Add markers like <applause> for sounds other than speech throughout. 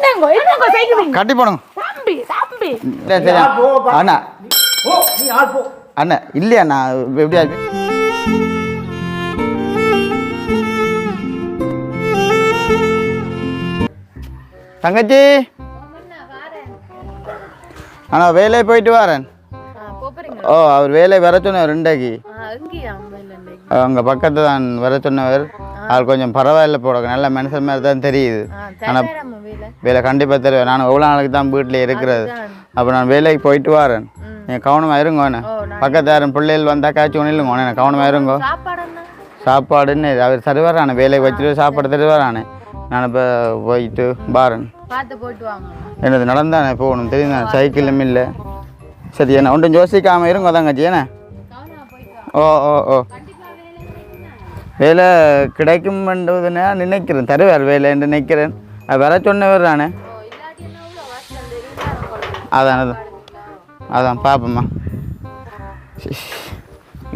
என்னங்கோ என்னங்கோ? செய்கிறீங்க? கட்டி போடுங்க. தம்பி தம்பி. சரி சரி. அண்ணா. ஓ நீ ஆள் போ. அண்ணா இல்லையா அண்ணா? எப்படியா தங்கச்சி. அண்ணா வேலையை போயிட்டு வரேன். ஓ அவர் வேலையை வர சொன்னவர் ரெண்டாக்கி அங்கே பக்கத்து தான் வர சொன்னவர். அவர் கொஞ்சம் பரவாயில்ல போட நல்ல மனுஷன் மாதிரி தான் தெரியுது. ஆனால் வேலை கண்டிப்பாக தருவேன். நான் எவ்வளோ நாளைக்கு தான் வீட்டில் இருக்கிறது. அப்போ நான் வேலைக்கு போயிட்டு வரேன். நீங்கள் கவனமாக இருங்க அண்ணே. பக்கத்து யாரும் பிள்ளைகள் வந்தால் காய்ச்சி ஒன்றும் இல்லைங்க அண்ணே கவனமாக இருங்கோ. சாப்பாடு என்ன சாப்பாடுன்னு அவர் தருவாரானே வேலைக்கு வச்சுட்டு சாப்பாடு தருவாரானே நான் இப்போ போயிட்டு பாரன் என்னது நடந்தானே போகணும்? தெரியும் சைக்கிளும் இல்லை. சரி என்ன ஒன்றும் யோசிக்காமல் இருங்க தங்கச்சி என்ன? ஓ ஓ ஓ. வேலை கிடைக்கும் கிடைக்கும்ன்றதுன்னா நினைக்கிறேன். தருவார் வேலை என்று நினைக்கிறேன். அது வர சொன்னவர் தானே. அதான் அதான். அதான் பார்ப்போம்மா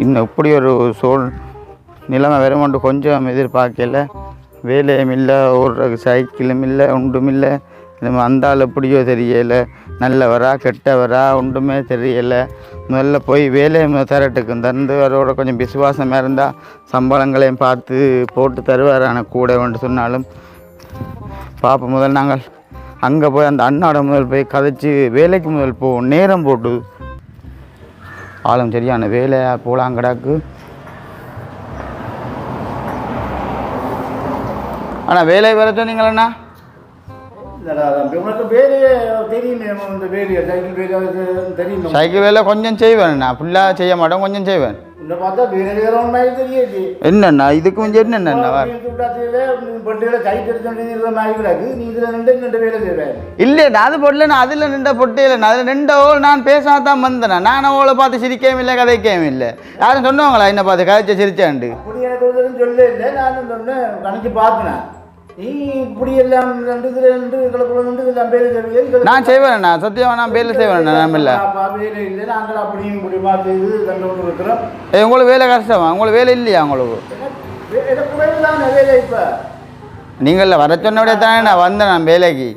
இன்னும் இப்படி ஒரு சூழ் நிலைமை வருமாண்டு கொஞ்சம் எதிர்பார்க்கல. வேலையும் இல்லை ஓடுறதுக்கு சைக்கிளும் இல்லை ஒன்றும் இல்லை. நம்ம அந்த எப்படியோ தெரியலை. நல்லவரா கெட்டவரா ஒன்றுமே தெரியலை. முதல்ல போய் வேலையை முதல்ல தரட்டுக்கும் தந்து அவரோட கொஞ்சம் விசுவாசமாக இருந்தால் சம்பளங்களையும் பார்த்து போட்டு தருவார். ஆனால் கூட ஒன்று சொன்னாலும் பார்ப்போம் முதல் நாங்கள் அங்கே போய் அந்த அண்ணாட முதல் போய் கதைச்சி வேலைக்கு முதல் போவோம். நேரம் போட்டு. ஆளும் சரியான வேலையாக போகலாம் கிடாக்கு. ஆனால் வேலை வர சொன்னீங்களண்ணா சைக்கிள் வேலை கொஞ்சம் செய்வேன் ஃபுல்லாக செய்ய மாட்டேன் கொஞ்சம் செய்வேன். என்னண்ணா இதுக்கு கொஞ்சம் என்னண்ணா வா. பொட்டிகளை கைட்டு எடுத்து மாதிரி கிடக்கு. நீ இதுல நின்று நின்று வேலை செய்வேன் இல்லை நான் அது போடல நான் அதில் நின்ற பொட்டே இல்லை அதில் நின்ற ஓ நான் பேசாதான் வந்தேன் நான் அவளை பார்த்து சிரிக்கவும் இல்லை கதைக்கவும் இல்லை. யாரும் சொன்னவங்களா என்ன பார்த்து கதைச்ச சிரிச்சாண்டு? சொல்ல இல்லை. நான் சொன்னேன் கணக்கு பார்த்தேன் நான் செய்வேன் நான் சத்தியமாக நான் வேலை செய்வேன் நான் இல்லை உங்களுக்கு வேலை கஷ்டமா? உங்களுக்கு வேலை இல்லையா உங்களுக்கு? நீங்கள் வர சொன்னபடியே தானே நான் வந்தேன் நான் வேலைக்கு.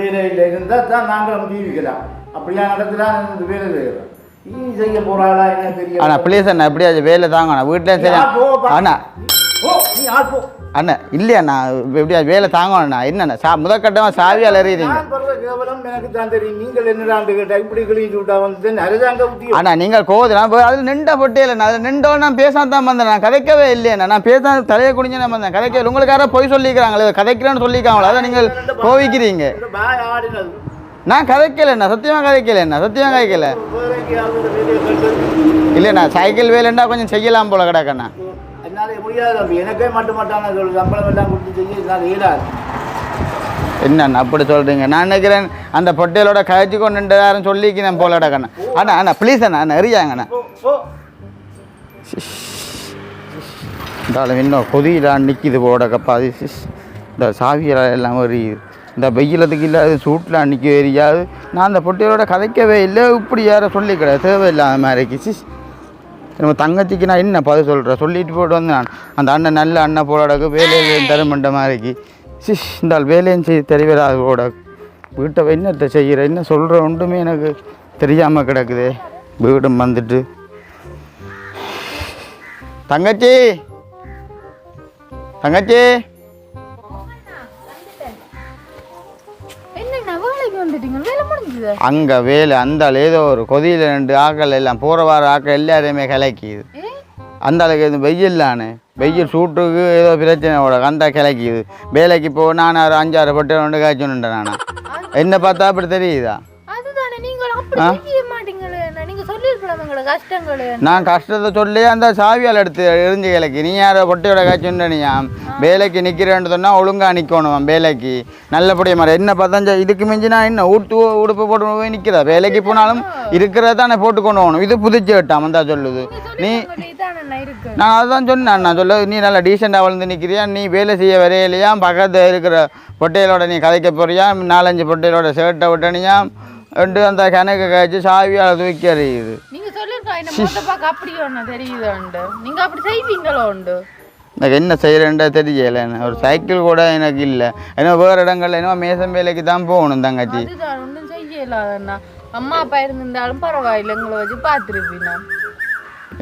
வேலை இல்லை இருந்தால் தான் நாங்களும் ஜீவிக்கலாம் அப்படியா வேலை செய்கிறோம் அண்ணா ப்ளீஸ் அண்ணா எப்படியாச்சும் வேலை தாங்க அண்ணா வீட்டில் சரி. அண்ணா. ஓ நீ ஆள் போ. அண்ணா இல்லையா நான் எப்படியாச்சும் வேலை தாங்கணும்ண்ணா என்னண்ணா சா முதற்கட்டமாக படுற கேவலம் எனக்கு தான் தெரியும். நீங்கள் என்னடாண்டு கேட்டா இப்படி கிழிச்சு விட்டா வந்து நிறைதாங்க ஊட்டி அண்ணா நீங்கள் போய் அதில் நின்ற பொட்டே இல்லை அதில் நின்றோம் நான் பேசாம தான் வந்தேன் நான் கதைக்கவே இல்லையா நான் பேச தலையை குடிஞ்சு நான் வந்தேன். கதைக்க உங்களுக்கு யாரோ போய் சொல்லிக்கிறாங்களே கதைக்கிறேன்னு சொல்லியிருக்காங்களா அதை நீங்கள் கோவிக்கிறீங்க. நான் கதைக்கலைண்ணா சத்தியமாக கதைக்கலைண்ணா சத்தியமாக கதைக்கல. இல்லைண்ணா சைக்கிள் வேலைண்டா கொஞ்சம் செய்யலாம் போல கிடக்கண்ணா முடியாது தம்பி. எனக்கே மட்டும் மாட்டான சம்பளம் எல்லாம் கொடுத்து செய்ய என்னால் இயலாது. என்னண்ணா அப்படி சொல்கிறீங்க நான் நினைக்கிறேன் அந்த பொட்டையிலோட கழிச்சு கொண்டு யாரும் சொல்லிக்கிறேன் போல கிடக்கண்ணா அண்ணா. அண்ணா ப்ளீஸ் அண்ணா ஓ இந்த இன்னும் கொதியில நிற்கிது போட கப்பாது இந்த சாவியெல்லாம் எல்லாம் எரியுது. இந்த வெயிலத்துக்கு இல்லாத சூட்டில் நிற்க எரியாது. நான் அந்த பொட்டியோட கதைக்கவே இல்லை. இப்படி யாரை சொல்லி கிடையாது தேவையில்லாத மாதிரிக்கு சிஸ் நம்ம தங்கச்சிக்கு நான் என்ன பதில் சொல்கிறேன் சொல்லிட்டு போட்டு வந்து நான். அந்த அண்ணன் நல்ல அண்ணன் போடாக்கு வேலையில் தரமண்ட மாதிரிக்கு சிஸ் இந்த ஆள் வேலையும் செய்ய தெரியவராது போட வீட்டை என்னத்தை செய்கிற என்ன சொல்கிற ஒன்றுமே எனக்கு தெரியாமல் கிடக்குதே. வீடும் வந்துட்டு. தங்கச்சி! தங்கச்சி! என்னண்ணா வேலைக்கு வந்துட்டீங்க அங்கே வேலை அந்த ஏதோ ஒரு கொதியில் ரெண்டு ஆக்கள் எல்லாம் போகிற வார ஆக்கள் எல்லாரையுமே கிளக்கிது அந்த ஆளுக்கு இது வெயில்லானே வெயில் சூட்டுக்கு ஏதோ பிரச்சனை ஓட அந்த கிளக்கிது வேலைக்கு போ நான் ஒரு அஞ்சாறு பட்டு ரெண்டு காய்ச்சணுன்றேன் நானா. என்ன பார்த்தா அப்படி தெரியுதா? நான் கஷ்டத்தை சொல்லி அந்த சாவியால் எடுத்து எரிஞ்சு கிளக்கி நீ யாரோ பொட்டையோட காய்ச்சுன்றனியா வேலைக்கு நிற்கிறேன்னு சொன்னால் ஒழுங்காக நிற்கணும் வேலைக்கு. நல்லபடியாக மாதிரி என்ன பார்த்தா இதுக்கு மிஞ்சி நான் என்ன ஊட்டு உடுப்பு போட்டு போய் நிற்கிறா வேலைக்கு போனாலும் இருக்கிறத தானே போட்டு கொண்டு போகணும். இது புதுச்சு விட்டான் தான் சொல்லுது. நீ நான் அதுதான் சொன்னேன் நான் சொல்ல நீ நல்லா டீசெண்டாக வளர்ந்து நிற்கிறியா நீ வேலை செய்ய வரையிலையா? பக்கத்தில் இருக்கிற பொட்டைகளோட நீ கதைக்க போறியா? நாலஞ்சு பொட்டைகளோட ஷர்ட்டை விட்டனியா ரெண்டு அந்த கணக்கு காய்ச்சி சாவியால் தூக்கி ஒண்ணு தெரியுது உண்டு. நீங்க அப்படி செய்வீங்களோ உண்டு? எனக்கு என்ன செய்கிறேன்டா தெரியல. ஒரு சைக்கிள் கூட எனக்கு இல்லை. ஏன்னா வேறு இடங்கள்ல என்ன மேசம் வேலைக்கு தான் போகணும் தங்கச்சி. ஒன்றும் செய்யலாதண்ணா அம்மா அப்பா இருந்திருந்தாலும் பரவாயில்லை எங்களை வச்சு பார்த்துருப்பீங்க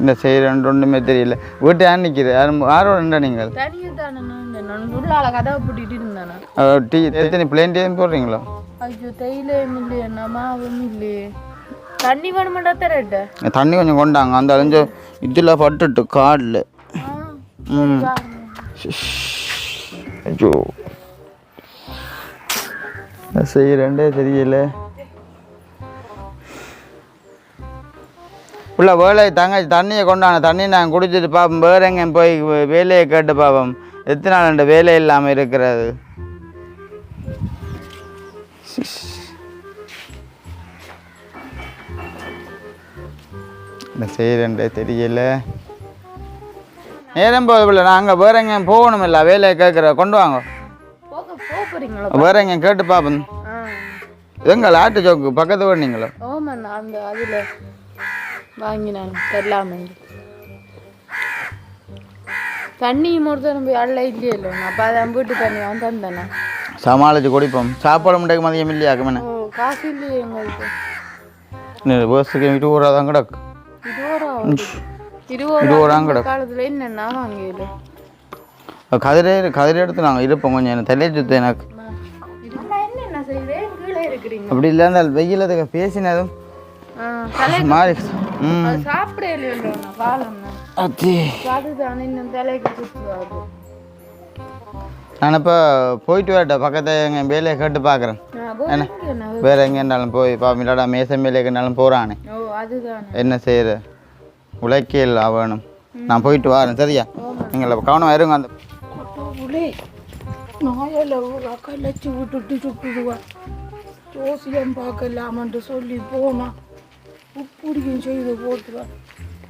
என்ன செய்கிறேன் ஒன்றுமே தெரியல. வீட்டு யார் நிற்கிது யாரும் யாரோட நீங்கள்? தனியாக தானே நான் உள்ளால கதவை பூட்டிட்டு இருந்தேண்ணா. அஹ் டீ எத்தனை பிளேன் டீ போடுறீங்களோ? ஐயோ தைலம் இல்லையண்ணா மாவும் இல்லையே. தண்ணி வேணுமெண்டா தரட்ட தண்ணி கொஞ்சம் கொண்டாங்க. அந்த அழிஞ்ச இதில் பட்டுட்டு காலில். ஐயோ. என்ன செய்கிறேன்டே தெரியல. உள்ள வேலை தங்கச்சி தண்ணியை கொண்டான தண்ணி நான் குடிச்சிட்டு பார்ப்போம் வேற எங்க போய் வேலையை கேட்டு பார்ப்போம் எத்தனை நாள் இந்த வேலை இல்லாமல் இருக்கிறது? என்ன செய்கிறேன்டே தெரியல. நேரம் போதில்ல நாங்கள் வேற எங்க போகணும் இல்லை வேலையை கேட்குற கொண்டு வாங்க. வேற எங்க கேட்டு பார்ப்போம் எங்க லாட்டு சோக்கு பக்கத்து வீடுனீங்களோ ஓமண்ணா அந்த அதில் வாங்கினான். தெரியாம தண்ணி ஒருத்தர் போய் அள்ள இல்லையே இல்லை. அப்போ அதான் வீட்டு தண்ணி வந்து தந்தேண்ணா சமாளிச்சு குடிப்போம். சாப்பாடு முட்டைக்கு மதியம் இல்லையாக்குமே ஓ காசு இல்லையே எங்களுக்கு. வருஷத்துக்கு இருபது ரூபா தான் கிடக்கு. இருபது ரூபா இருபது இருபது ரூபா ரூபா காலத்தில் என்னென்னா கதிரே கதிரை எடுத்து நாங்கள் இருப்போம் கொஞ்சம் எனக்கு தலையை சுத்து எனக்கு. அப்படி இல்லை அந்த வெயிலத்துக்கு பேசினதும் ஆ தலை மாறி நான் இப்போ போயிட்டு வரட்டேன் பக்கத்து எங்கள் வேலையை கேட்டு பார்க்குறேன் என்ன? வேற எங்கேனாலும் போய் பாப்பிலாடா மேசம் வேலைக்குனாலும் போகிறானே ஓ அதுதான். என்ன செய்யற உழைக்கல் வேணும். நான் போயிட்டு வரேன் சரியா? நீங்கள் கவனம் இருங்க அந்த நாயில அக்கா லட்சி விட்டுட்டு சுட்டுடுவா. ஜோசியம் பார்க்கலாமன்ட்டு சொல்லி போனா உப்புடியும் செய்து போட்டுவா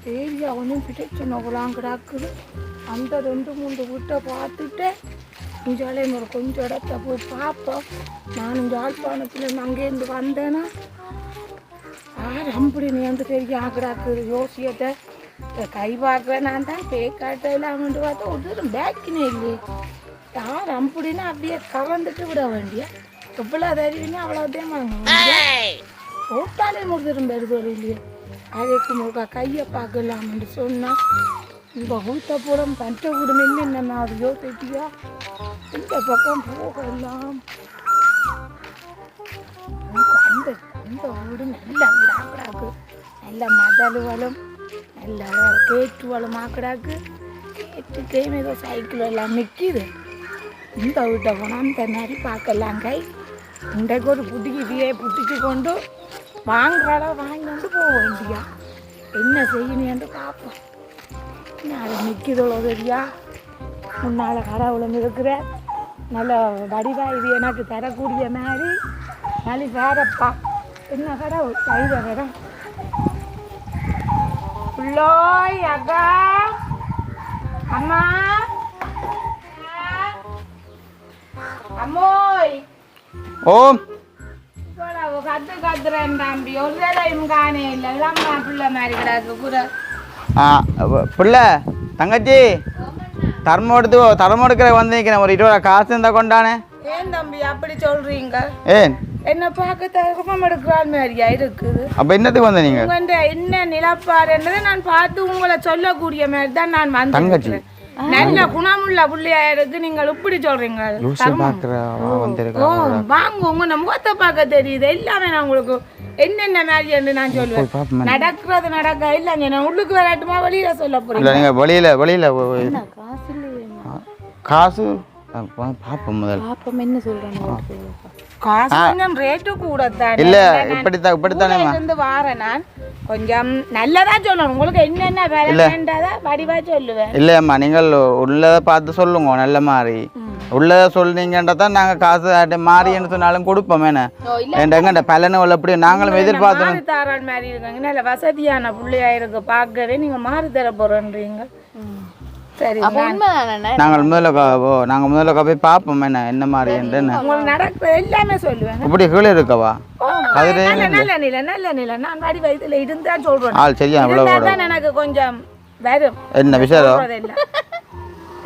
சரி அவனும் பிரச்சனைகளாம் கிடக்குது. அந்த ரெண்டு மூணு வீட்டை பார்த்துட்டு இஞ்சாலே ஒரு கொஞ்சம் இடத்த போய் பார்ப்போம். நானும் யாழ்ப்பாணத்தில் அங்கேருந்து வந்தேன்னா கை பார்க்குறேன் நான் தான். கே காட்டலாமன்ட்டு பார்த்தா ஒரு பேக்கினே இல்லையே. யார் அப்படின்னா அப்படியே கவர்ந்துட்டு விட வேண்டிய. எவ்வளோ தருவீங்க அவ்வளோதான் வாங்க போட்டாலே முடிஞ்சிடும் பெருது இல்லையே. அதுக்கு முழுக்க கையை பார்க்கலாம்னு சொன்னா இந்த ஊத்த புறம் பஞ்ச கூடம் என்னென்ன அது யோசிச்சியா இந்த பக்கம் போகலாம். அந்த அந்த வீடு நல்ல வீடாக்கடாக்கு நல்ல மதலுவலும் நல்ல கேட்டுவலுமா கிடாக்கு கேட்டு கேம் ஏதோ சைக்கிள் எல்லாம் நிற்கிது இந்த வீட்டை போனால் இந்த மாதிரி பார்க்கலாம் கை இன்றைக்கு ஒரு புட்டிக்கிட்டே புட்டிச்சு கொண்டு வாங்குறாடா வாங்கி கொண்டு போவோம் இந்தியா என்ன செய்யணும்னு பார்ப்போம். நாளை நிற்கிதோளோ சரியா முன்னால் கடவுளும் இருக்கிற நல்ல வடிவாக இது எனக்கு தரக்கூடிய மாதிரி. நாளை வேறப்பா என்ன கடவுள் கைத வேற? உள்ளோய் அக்கா அம்மா. அம்மோய். ஓம். கத்து கத்துறேன் தம்பி. ஒரு வேலையும் காணே இல்லை. அம்மா பிள்ளை மாதிரி கிடக்கு கூட. ஆ பிள்ளை தங்கச்சி. தர்மம் எடுத்து தர்மம் எடுக்கிற வந்து நிற்கிறேன் ஒரு இருபது காசு இருந்தால் கொண்டானே. ஏன் தம்பி அப்படி சொல்றீங்க? ஏன்? என்ன பார்க்க தகவம் எடுக்கிறான் மாதிரியா இருக்குது. அப்போ என்னத்துக்கு வந்த நீங்கள் உங்க என்ன நிலப்பாடுன்றதை நான் பார்த்து உங்களை சொல்லக்கூடிய மாதிரி தான் நான் தங்கச்சி. வந்து நல்ல குணமுள்ள பிள்ளையா இருக்கு நீங்கள் இப்படி சொல்றீங்க. வாங்க உங்க நம்ம முகத்தை பார்க்க தெரியுது. எல்லாமே நான் உங்களுக்கு என்னென்ன மாதிரி என்று நான் சொல்லுவேன் நடக்கிறது நடக்க இல்லைங்க நான் உள்ளுக்கு வரட்டுமா வெளியில சொல்ல போறேன் இல்லை வெளியில் வெளியில் காசு காசு பார்ப்போம் முதல்ல என்ன சொல்றாங்க காசு கொஞ்சம் ரேட்டு கூட தான் இல்லை இப்படித்தான் இருந்து நான். கொஞ்சம் நல்லதா சொல்லணும். உங்களுக்கு என்னென்ன வேலை வேண்டாதா வடிவா சொல்லுவேன். இல்லையம்மா நீங்கள் உள்ளதை பார்த்து சொல்லுங்க நல்ல மாதிரி. உள்ளதை சொன்னீங்கன்றா தான் நாங்கள் காசு மாறின்னு சொன்னாலும் கொடுப்போம் என்ன? எங்கிட்ட பலனும் எப்படி நாங்களும் எதிர்பார்த்தோம் மாறு தாரான் மாதிரி இருக்காங்க. நல்ல வசதியான பிள்ளையா இருக்கு. பார்க்கவே நீங்க மாறு தர போறேன்றீங்க. சரி நாங்கள் முதல்ல ஓ நாங்கள் முதல்ல கா போய் பார்ப்போம் என்ன என்ன மாதிரி என்ன உங்களுக்கு நடக்கிற எல்லாமே சொல்லுவேன். இப்படி கீழே இருக்கவா? கதிரே நல்ல நல்ல நிலை நல்ல நிலை. நான் வடி வயதுல இருந்தா சொல்றேன். ஆள் சரியா இவ்வளோ இருந்தா தான் எனக்கு கொஞ்சம் வரும். என்ன விஷயம்.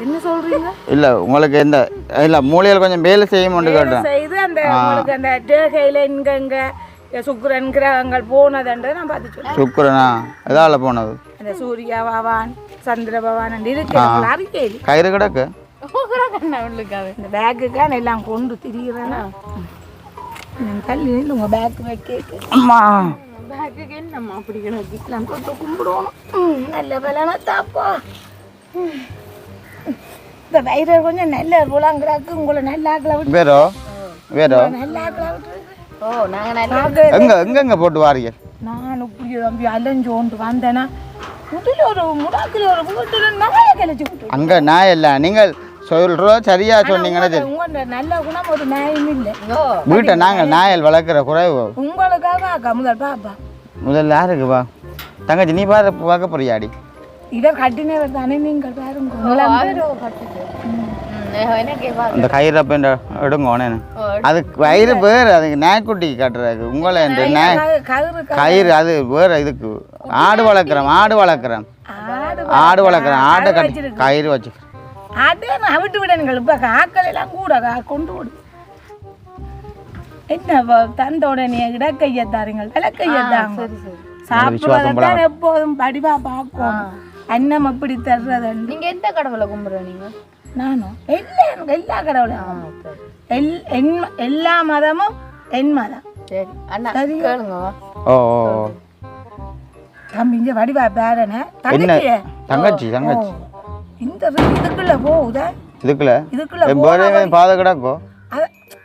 என்ன சொல்றீங்க? இல்லை உங்களுக்கு எந்த இல்லை மூளையில் கொஞ்சம் வேலை செய்யும்னு கேட்டேன். செய்து அந்த உங்களுக்கு அந்த டேகையில இங்க இங்க சுக்கிரன் கிரகங்கள் போனதுன்றதை நான் பார்த்து சொல்லுவேன் சுக்குரனா? எதால போனது? அந்த சூர்யா பவான் சந்திர பவான் இருக்கு அறிக்கையில் கயிறு கிடக்கு? இந்த பேக்குக்கான எல்லாம் கொண்டு திரிகிறேன்னா தள்ளி வைக்க அம்மா. எல்லாம் தொட்டு கும்பிடுவோம் நல்ல பலனா தாப்பா. இந்த வயிறு கொஞ்சம் நல்ல புலாங்கிறாக்கு உங்களை நல்ல ஆக்களை விட்டு வேறோ? வேறோ? நல்ல ஆக்களை விட்டு ஓ நாங்க நல்ல எங்க எங்கெங்க போட்டு வாரீங்க? நான் இப்படி தம்பி அலைஞ்சு கொண்டு வந்தேன்னா அங்க நான் இல்லை. நீங்கள் சொல்றோம் சரியா சொன்னீங்கன்னா நல்ல குணம் ஒரு இல்லை. வீட்டை நாங்கள் நாயல் வளர்க்குற குறைவு. உங்களுக்காக முதல் பாப்பா. முதல்ல யாருக்கு வா? தங்கச்சி நீ பாரு பார்க்க போறியாடி இவர் கட்டினவர் தானே நீங்கள் பாருங்க. அந்த கயிறு அப்போ எடுங்க. உடனே அதுக்கு வயிறு வேறு அதுக்கு நாய்க்குட்டிக்கு கட்டுறதுக்கு. உங்களை இந்த நாய் கயிறு கயிறு. அது வேறு இதுக்கு. ஆடு வளர்க்குறோம் ஆடு வளர்க்குறோம் ஆடு ஆடு வளர்க்குறோம் ஆட்டை கட்டி கயிறு வச்சு ஆட்டே நான் விட்டு விடணுங்கள். இப்போ ஆக்கள் எல்லாம் கூட கா- கொண்டு விடு. என்ன வ- தந்த உடனே இடக்கைய தாருங்கள். விளக்கைய தாங்க. சாப்பிடுவதான் எப்போதும் படிவா பார்க்கும். அன்னம் எப்படி தர்றதுன்னு நீங்க எந்த கடவுளை கும்பிடுற நீங்க நானும். எல்லா எல்லா கடவுளும் எல் என் எல்லா மதமும் என் மதம். சரி. அண்ணா சரி. கேளுங்க. ஓ ஓ ஓ. தம்பி இங்க வடிவா பேரன. என்ன? தங்கச்சியே. தங்கச்சி தங்கச்சி. இந்த இதுக்குள்ள போகுத இதுக்குள்ள? இதுக்குள்ள வேறு பாதை கிடக்கோ.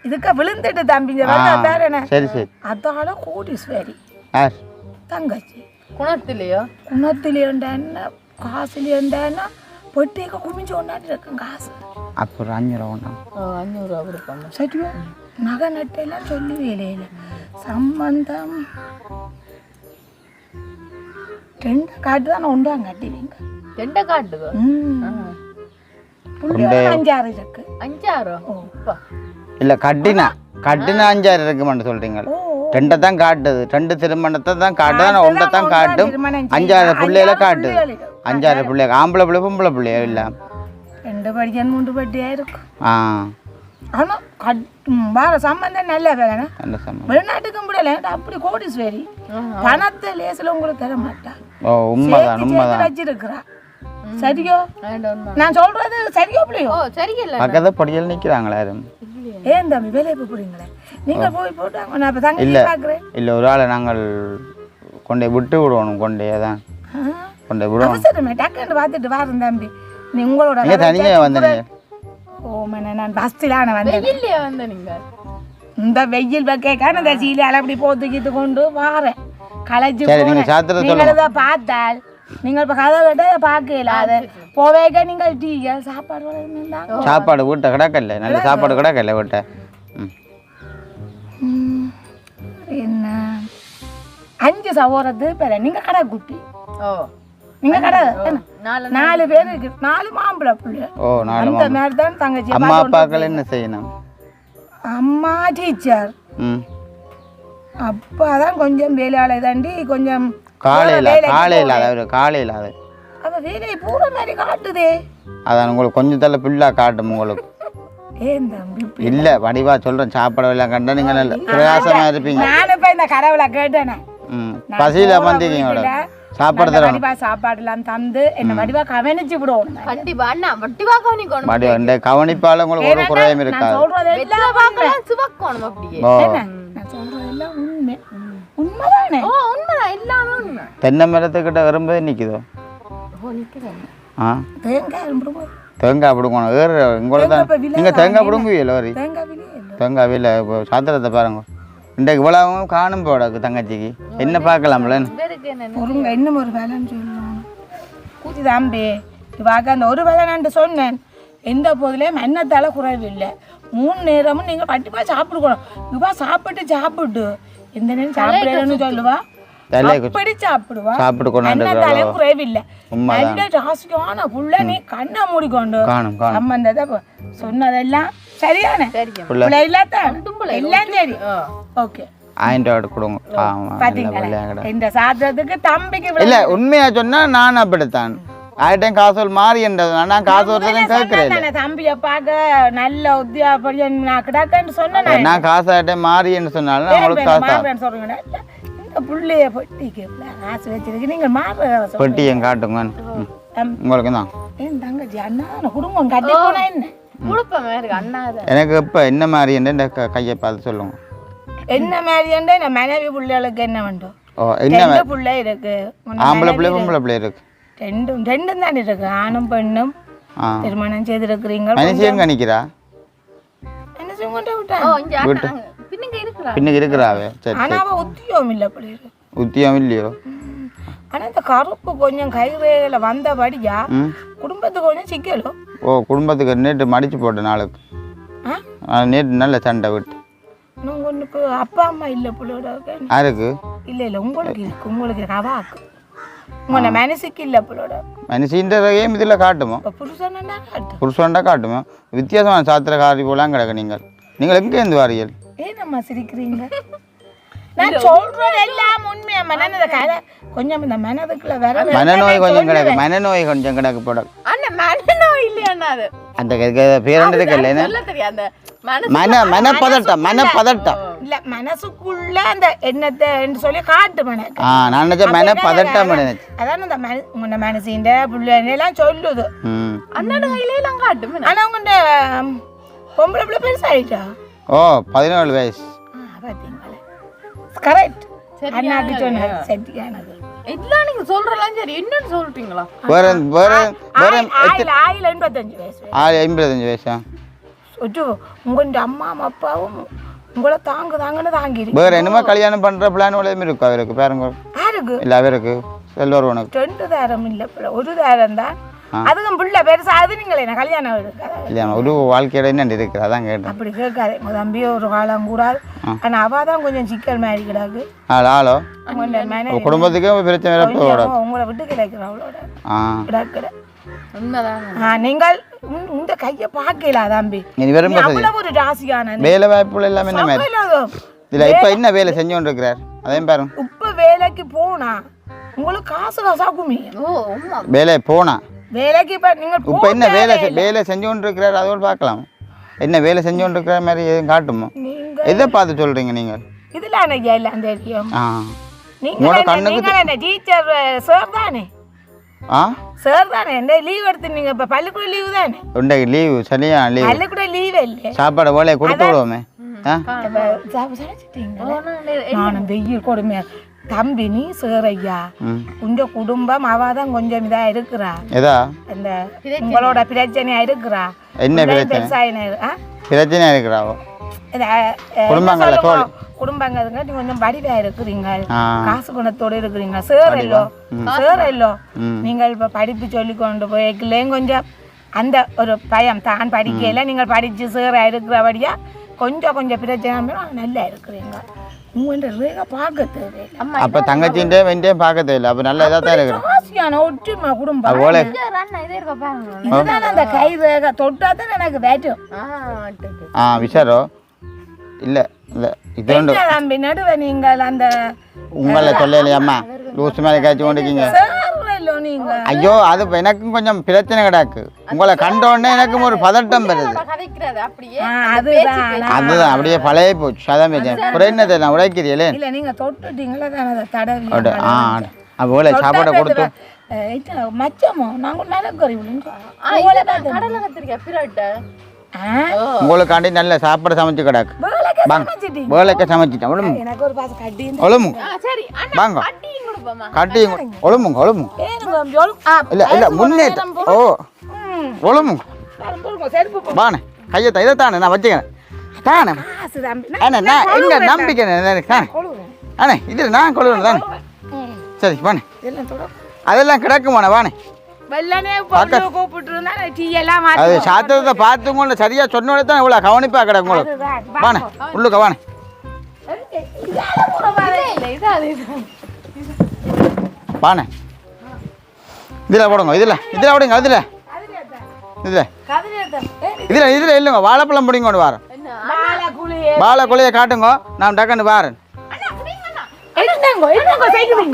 இதுக்க விழுந்துட்டு தம்பி இங்க வந்தா பேரன. சரி சரி. அதால கோடீஸ்வரி. யார் தங்கச்சி. குணத்திலையோ? குணத்திலேண்டான்னா காசுலேண்டான்னா பொட்டிக்கு குமிஞ்சு ஒன்றாடி இருக்கும் காசு. அப்போ ஒரு அஞ்சு ரூபா ஒன்றா அஞ்சூறுவா கொடுப்பாங்க சரியோ நகை நட்டெல்லாம் சொல்லி வேலையில் சம்பந்தம். ரெண்டு காட்டு தானே உண்டாங்க கட்டுவீங்க ரெண்ட புள்ளியோட அஞ்சாறு இருக்கு. அப்பா. இல்லை கட்டினா. கட்டினா அஞ்சாயிரம் இருக்குமான்னு சொல்கிறீங்க ஓ. ரெண்டை தான் காட்டுது. ரெண்டு திருமணத்தை தான் காட்டுது. ஆனால் ஒன்றை தான் காட்டும். அஞ்சாறு பிள்ளையில காட்டுது. அஞ்சாறு பிள்ளை ஆம்பளை பிள்ளை பொம்பளை பிள்ளையோ இல்லை? ரெண்டு படிக்கன் மூன்று பட்டியா இருக்கும். ஆ. சம்பந்தம் நல்ல வெளிநாட்டுக்கும் முடியல அப்படி கோடீஸ்வரி? பணத்தை லேசில் உங்களுக்கு தர மாட்டா. வச்சிருக்கிறா. சரியோ. நான் சொல்றது சரியோ பிள்ளையோ சரியில்ல பக்கத்து படியில் நிற்கிறாங்களா யாரும்? ஏன் தம்பி வேலையை போய் போறீங்களே நீங்க போய் போட்டாங்க நான் இப்போ இல்லை. பார்க்குறேன் இல்லை ஒரு ஆளை நாங்கள் கொண்டே விட்டு விடுவோம் கொண்டே தான் கொண்டே விடுவோம். அவசரமே டக்குன்னு பார்த்துட்டு வாரேன் தம்பி நீ உங்களோட நீங்க தனியே வந்தீங்க? ஓ மன நான் பஸ்ஸில் நான் வந்தேன். இல்லையா வந்த நீங்க இந்த வெயில் வைக்கான இந்த சீலையால் அப்படி போத்துக்கிட்டு கொண்டு வாரேன். களைச்சு நீங்கள் பார்த்தால் நீங்கள் இப்போ கதை கேட்டு அதை பார்க்கல அது போவேக்க நீங்கள் டீ. சாப்பாடு சாப்பாடு வீட்டை கிடக்கல. நல்ல சாப்பாடு கிடக்கல வீட்டை. என்ன? அஞ்சு சவோரத்து பேர. நீங்க கடை குட்டி. ஓ. நீங்க கடை என்ன? நாலு நாலு பேர் நாலு மாம்பழ பிள்ளை. ஓ நாலு அந்த மாதிரி தான் தங்கச்சி அம்மா அப்பாக்கள் என்ன செய்யணும்? அம்மா டீச்சர் அப்பா தான் கொஞ்சம் வேலையாளை தாண்டி கொஞ்சம் காலையில் காலையில் அதாவது காலையில் அது. அவ வேலையை பூரா மாதிரி காட்டுதே. அதான் உங்களுக்கு கொஞ்சம் தள்ள பிள்ளாக காட்டும் உங்களுக்கு. ஏன் தம்பி? இல்லை வடிவா சொல்கிறேன் சாப்பாடு எல்லாம் கண்டா நீங்கள் நல்ல பிரயாசமாக இருப்பீங்க. நான் இப்ப இந்த கடவுளை கேட்டேனே. ம் பசியில் வந்தீங்க சாப்பாடு வடிவா எல்லாம் தந்து என்ன வடிவா கவனிச்சு விடுவோம். கண்டிப்பா அண்ணா வட்டி பார்க்க நீ மடி இந்த கவனிப்பால் உங்களுக்கு ஒரு குறையும் நான் இருக்காது. சொல்றது வெத்தலை எல்லாம் பார்க்கலாம் சிவக்கணும் அப்படியே. ஓ. என்ன? நான் சொல்றது எல்லாம் உண்மை. உண்மைதானே? ஓ உண்மைதான் எல்லாமே உண்மை. தென்னை மரத்துக்கிட்ட வரும்போது நிக்கிறேன் ஆ? தேங்காய் பிடுங்கணும். வேறு உங்களை தான் விலை நீங்கள் தேங்காய் பிடுங்குவீங்கள வரி. தேங்காய் விலையே இல்லை. தேங்காய் வீல இப்போ சாத்திரத்தை பாருங்க. இன்றைக்கு இவ்வளவும் காணும் போடாக்கு தங்கச்சிக்கு. என்ன பார்க்கலாம்ல? இன்னும் ஒரு வேலைன்னு சொல்லணும். கூத்தி தம்பி இவாக்க அந்த ஒரு வேலைன்னு சொன்னேன். எந்த போதிலையும் எண்ணத்தால குறைவு இல்லை மூணு நேரமும் நீங்க கண்டிப்பா சாப்பிடுக்கணும். இவா சாப்பிட்டு சாப்பிட்டு எந்த நேரம் சாப்பிடலன்னு சொல்லுவா? அப்படி சாப்பிடுவா. சாப்பிட்டு. நல்ல ராசியான புள்ள நீ கண்ணை மூடிக்கொண்டு சம்பந்தத்தை சொன்னதெல்லாம் சரியான புள்ள. இல்லாத எல்லாம் சரி. ஓகே. கொடுங்க. இந்த தம்பிக்கு இல்லை உண்மையாக சொன்னால் நான் அப்படித்தான். ஆயிட்டையும் காசு மாறி என்றது நான் காசு ஒருத்தரையும் கேட்கிறேன் தம்பியை பார்க்க நல்ல உத்தியாபடியா நான் கிடக்கன்னு சொன்னேன் நான். காசு ஆயிட்டையும் மாறி என்று சொன்னாலும் காசு. புள்ளைய பொட்டிக்கு காசு வச்சிருக்கு நீங்கள் மாறுற பெட்டி என் காட்டுங்க. உங்களுக்கு தான் என் தங்கச்சி அண்ணா குடும்பம் கட்டி போனா என்ன. எனக்கு இப்போ என்ன மாதிரி க- கையை பார்த்து சொல்லுங்க. என்ன மாதிரியாண்டே நான் மனைவி பிள்ளைகளுக்கு என்ன வேண்டும் ஓ என்ன பிள்ளை இருக்கு. ஆம்பளை பிள்ளை பொம்பளை பிள்ளை இருக்கு. ரெண்டும் ரெண்டும் தானே இருக்கு. ஆணும் பெண்ணும். ஆ. திருமணம் செய்திருக்கிறீங்க. நிற்கிறா என்ன செய்ய கொண்டு பின்னுங்க இருக்கிறா பின்னுக்கு இருக்கிறாவே சரி ஆனா அவ உத்தியோகம் இல்லை உத்தியம் இல்லையோ? ஆனா இந்த கருப்பு கொஞ்சம் கைரேகையில வந்தபடியா குடும்பத்துக்கு கொஞ்சம் சிக்கலும் ஓ குடும்பத்துக்கு நேற்று மடிச்சு போட்ட நாளுக்கு. நேற்று நல்ல சண்டை விட்டு. ஒண்ணுக்கு அப்பா அம்மா இல்லை பிள்ளையோட யாருக்கு? இல்லை இல்லை உங்களுக்கு இருக்கு. உங்களுக்கு இருக்கு. அவாக்கு உங்களோட மனசுக்கு இல்லை பிள்ளையோட மனுஷின்ற கேம் இதில் காட்டுமோ? புருஷன்டா காட்டுமோ? வித்தியாசமான சாத்திரக்காரி போலாம் கிடக்கு நீங்கள். நீங்கள் எங்கேருந்து வாரியல் ஏனம்மா சிரிக்கிறீங்க? <laughs> நான் சொல்றது எல்லாம் உண்மையம்மா. நான் இந்த கதை கொஞ்சம் இந்த மனதுக்குள்ள வர மனநோய் கொஞ்சம் கிடக்கு மனநோய் கொஞ்சம் கிடக்கு போட அண்ணா மனநோய் இல்லையா அண்ணா அது? அந்த பேரண்டதுக்கு இல்லை என்ன? சொல்ல தெரியாது. அந்த மனசு மன மனப்பதட்டம் மனப்பதட்டம். இல்ல மனசுக்குள்ள அந்த எண்ணத்தை என்று சொல்லி காட்டு மனக்கு ஆ நான் நினச்ச மனப்பதட்டம் அதான் இந்த மன உங்க மனசின்ற பிள்ளை எல்லாம் சொல்லுது. அண்ணாட கையில எல்லாம் காட்டுமே ஆனா உங்க பொம்பளை பிள்ளை பெருசாயிட்டா? ஓ பதினேழு வயசு. கரெக்ட் சரியானது. இதெல்லாம் நீங்க சொல்றலாம் சரி. என்னன்னு சொல்றீங்களா வேற வேற வேற ஆயில் ஆயில் ஆயில் எண்பத்தஞ்சு வயசு. ஆறு ஐம்பத்தஞ்சு வயசா? சொட்டு உங்க அம்மா அப்பாவும் உங்களை தாங்கு தாங்கன்னு தாங்கி வேற என்னமோ கல்யாணம் பண்ற பிளான் உலகம் இருக்கு? அவருக்கு பாருங்க. யாருக்கு? இல்லை அவருக்கு. செல்வர்வனுக்கு ரெண்டு தாரம் இல்ல ஒரு தாரம் தான். அதுக்கும் பிள்ளை பெருசா அது நீங்களே என்ன கல்யாணம் கல்யாணம் ஒரு வாழ்க்கையில என்ன இருக்கு அதான் கேட்டேன். அப்படி கேட்காது. உங்க தம்பி ஒரு காலம் கூடாது. ஆனா அவ தான் கொஞ்சம் சிக்கல் மாதிரி கிடாது ஆள் குடும்பத்துக்கே பிரச்சனை உங்களை விட்டு கிடைக்கிற. அவளோட நீங்கள் இந்த கையை பார்க்கல தம்பி. ஒரு ராசியான வேலை வாய்ப்புகள் எல்லாமே என்ன இதில் இப்போ என்ன வேலை செஞ்சு இருக்கிறார் அதையும் பாருங்க. இப்ப வேலைக்கு போனா உங்களுக்கு காசு காசா குமியும். ஓ உண்மை. வேலை போனா வேலைக்கு இப்ப நீங்க இப்போ என்ன வேலை வேலை செஞ்சு கொண்டு இருக்கிறார் அதோடு பார்க்கலாம். என்ன வேலை செஞ்சு கொண்டு இருக்கிற மாதிரி எதுவும் காட்டுமோ? நீங்க எதை பார்த்து சொல்றீங்க நீங்கள் இதுல அன்னைக்கு எல்லாம் தெரியும் ஆ. நீங்க உங்களோட என்ன- கண்ணுக்கு என்ன டீச்சர் சார் தானே? ஆ? சார் தானே? என்ன லீவ் எடுத்து நீங்க இப்ப பள்ளிக்கூட லீவு தானே? உண்டைக்கு லீவு சரியா லீவு பள்ளிக்கூட லீவே இல்லையே. சாப்பாடு வேலையை கொடுத்து விடுவோமே. ஆ? நானும் வெயில் கொடுமையா தம்பி நீ சேரையா உங்க குடும்பம் அவதான் கொஞ்சம் இதா இருக்கிறா? இந்த உங்களோட பிரச்சனையா இருக்கிறா? என்ன பிரச்சனை? பிரச்சனை இருக்கிறாவோ குடும்பங்கள்ல? தோல். குடும்பங்கள்ங்க நீங்க கொஞ்சம் வடிவா இருக்கிறீங்க. காசு குணத்தோட இருக்கிறீங்க. சேர் இல்லோ? சேர் இல்லோ. நீங்கள் இப்ப படிப்பு சொல்லி கொண்டு போய்க்கலேயும் கொஞ்சம் அந்த ஒரு பயம் தான் படிக்கையில. நீங்கள் படிச்சு சேரா இருக்கிறபடியா கொஞ்சம் கொஞ்சம் பிரச்சனை. நல்லா இருக்கிறீங்க. அப்போ தங்கச்சின்டே வெண்டையும் பார்க்க தேவையில்லை அப்போ நல்லா தான் ஒற்றுமை குடும்பம் அவளே இதே இருக்க பாருங்க இதுதான் அந்த கை ரேகை தொட்டா தான் எனக்கு வேட்டும் ஆ விசாரோ இல்லை இல்லை இது என்ன தம்பி நடுவே நீங்கள் அந்த உங்களை சொல்லலையாம்மா லூசு மேலே காய்ச்சி கொண்டிருக்கீங்க ஐயோ அது எனக்கும் கொஞ்சம் பிரச்சனை கிடக்கு. உங்களை கண்ட உடனே எனக்கும் ஒரு பதட்டம் வருது. அதுதான் அப்படியே பழைய போச்சு. அதான் அப்புறம் நான் உழைக்கிறீங்களே இல்ல நீங்க தொட்டுட்டீங்களா? ஆ வேலை சாப்பாடை கொடுத்து மச்சமோ? நாங்க நிலக்கறிவுன்னு உங்களுக்காண்டி நல்ல சாப்பாடு சமைச்சு கிடக்கு. வாங்க. வேலைக்கு சமைச்சிட்டேன். சரி. அண்ணா வாங்க. கட்டி ஒழுமுங்க ஆ இல்லை இல்லை முன்னேற்றம் ஓ. ம். ஒழுமுங்க பாருங்க, பாருங்க, செருப்பு போ- வாணே கையை இதை தானே நான் வச்சுக்கிறேன். தானே. அண்ணே நான் எங்க நம்பிக்கை தானே. கொழுவேன். அண்ணே இது நான் கொள்ளுவேன் தானே. சரி வாணே. அதெல்லாம் கிடக்குமாண்ணே வாணே. வெள்ளனே கூப்பிட்டு இருந்தா டீ எல்லாம் அது சாத்திரத்தை பார்த்து உங்களை சரியா சொன்னோட தான் இவ்வளோ கவனிப்பாக கிடக்கு உங்களுக்கு. வாணே உள்ளுக்க வாணே வாணே இதில் போடுங்க இதில் இதில் போடுங்க அதில். இதில். இதில் இதில் இல்லைங்க வாழைப்பழம் பிடிங்க கொண்டு வரேன். வாழை கொலையை காட்டுங்க நான் டக்குன்னு வாரேன்?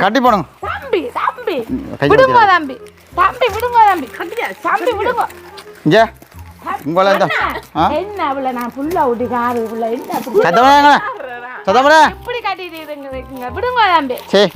கட்டி போடுங்க. தம்பி, தம்பி. விடுங்க தம்பி. தம்பி விடுங்க தம்பி. தம்பி விடுங்க. இங்கே. உங்களை தான் ஆ? என்ன அவளை நான் புல்லா விட்டு காரு புள்ள என்ன அப்படி சத்தமடா சத்தமடா இப்படி கட்டிட்டு இருங்க வைக்குங்க விடுங்க தம்பி. சரி.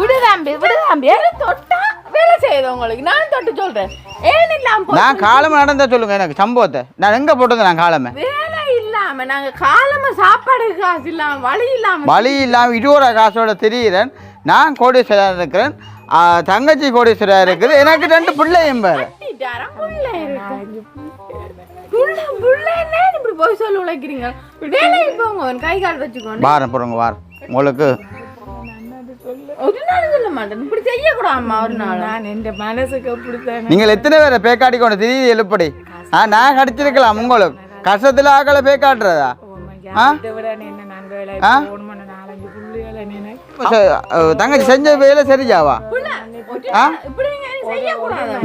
விடு தம்பி விடு தம்பி. தொட்டா? வேலை செய்யுது உங்களுக்கு. நான் தொட்டு சொல்றேன். ஏன் இல்லாம போச்சு? நான் காலமாக நடந்தா சொல்லுங்க எனக்கு சம்பவத்தை. நான் எங்கே போட்டது நான் காலமே? வேலை இல்லாம நாங்க காலமா சாப்பாடு காசு இல்லாம வழி இல்லாம வழி இல்லாமல் இருபது காசோட தெரிகிறேன் நான் கோடீஸ்வரர் இருக்கிறேன். தங்கச்சி கோடீஸ்வரர் இருக்குது எனக்கு ரெண்டு பிள்ளையும் பேர். கட்டிட்டாரா புள்ள இருக்கு. புள்ள புள்ள என்ன? இப்படி போய் சொல்ல உழைக்கிறீங்க. வேலைக்கு போங்க அவன் கை கால் வச்சுக்கோங்க வாரம் போடுங்க வாரம் உங்களுக்கு நீங்கள் எத்தனை பேரை பேக்காட்டி கொண்டு திடீர் எழுப்படி? ஆ நான் கடிச்சிருக்கலாம் உங்களுக்கு. கஷ்டத்தில் ஆக்களை பேக்காட்டுறதா? ஆ? தங்கச்சி செஞ்ச வேலை சரியாவா?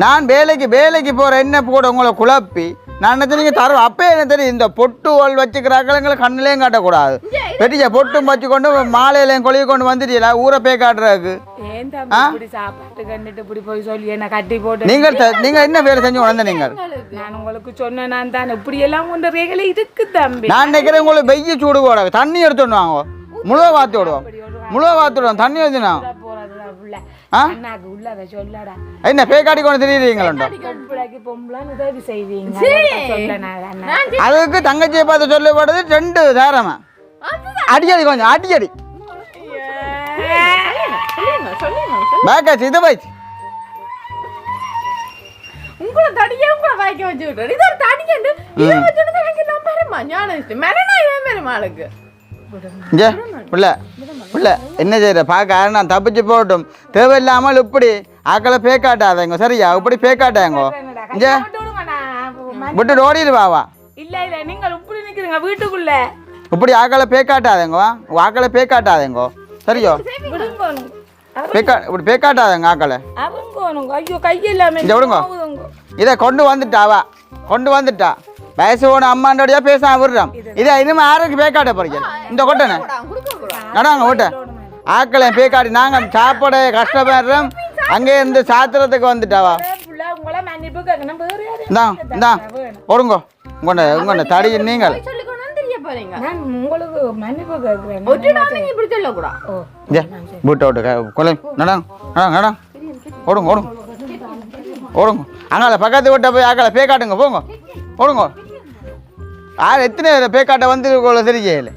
நான் வேலைக்கு வேலைக்கு போகிற என்ன கூட உங்களை குழப்பி. நான் என்ன தெரியும் தர அப்பே என்ன தெரியும் இந்த பொட்டு ஓல் வச்சுக்கிறாக்களை கண்ணிலையும் காட்டக்கூடாது. பெரிய பொட்டும் வச்சு கொண்டு மாலையிலையும் கொழுவி கொண்டு வந்துட்டீங்களா? ஊரை போய் காட்டுறதுக்கு. ஏன் தம்பி இப்படி சாப்பாட்டு கண்டுட்டு இப்படி போய் சொல்லி என்ன கட்டி போட்டு நீங்கள் என்ன வேலை செஞ்சு உணர்ந்த நீங்கள்? நான் உங்களுக்கு சொன்னேன் நான் தான். இப்படி எல்லாம் கொண்ட ரேகலை இருக்கு தம்பி. நான் நினைக்கிறேன் உங்களுக்கு வெய்ய சூடு போட தண்ணி எடுத்துட்டு வாங்க. முழுவ வாத்து விடுவோம். முழுவ வாத்து விடுவோம். தண்ணி ஊற்றினா சொல்லடா. என்ன பேக்காட்டி கொண்டு தெரியுறீங்களா பொம்பளைக்கு பொம்பளைன்னு உதவி செய்வீங்க. அதான் சொல்ல நான் அண்ணா. அதுக்கு தங்கச்சியை பார்த்து சொல்லப்படுது ரெண்டு தேரமா அடிக்கடி கொஞ்சம் அடிக்கடி சொல்லுங்க சொல்லுங்க பேக்காச்சு இது போயிடுச்சு. உங்களை தடியே உங்களை வாய்க்க வச்சு விட்டுரு இது ஒரு தடிக்கண்டு இதை வச்சுட்டு எனக்கு நான் பெருமா ஞானம் மெரனா இவன் பெருமா ஆளுக்கு? இங்கே புள்ள புள்ள என்ன செய்யற பார்க்க நான் தப்பிச்சு போகட்டும். தேவையில்லாமல் இப்படி ஆக்களை பேக்காட்டாதேங்க சரியா? இப்படி பேக்காட்டாங்க இங்கே விட்டுட்டு ஓடிடுவாவா இல்ல இல்ல நீங்கள் இப்படி நிக்கிறீங்க வீட்டுக்குள்ள. இப்படி ஆக்களை பேக்காட்டாதேங்கோ ஆக்களை பேக்காட்டாதேங்கோ சரியோ? பேக்கா இப்படி பேக்காட்டாதேங்க ஆக்களை. ஐயோ. இதை கொண்டு வந்துட்டாவா கொண்டு வந்துட்டா. வயசு போன அம்மாண்டோடய பேசாம விடுறோம் இதை இனிமே யாருக்கு பேக்காட்ட போறீங்க? இந்த கொட்டனை. நடாங்க ஓட்ட. ஆக்களை பேக்காட்டி நாங்கள் சாப்பாடு கஷ்டப்படுறோம். அங்கே இருந்து சாத்திரத்துக்கு வந்துட்டாவா? இந்தா இந்தா. ஓடுங்கோ உங்கள்ட உங்கள்ட தடி நீங்கள் ஓடுங்க ஓடுங்க ஓடுங்க அங்கால பக்கத்து வீட்டை போய் ஆக்களை பேக்காட்டுங்க போங்க. ஓடுங்க யார் எத்தனை பேக்காட்டை வந்து கொள்ள சரி செய்யலை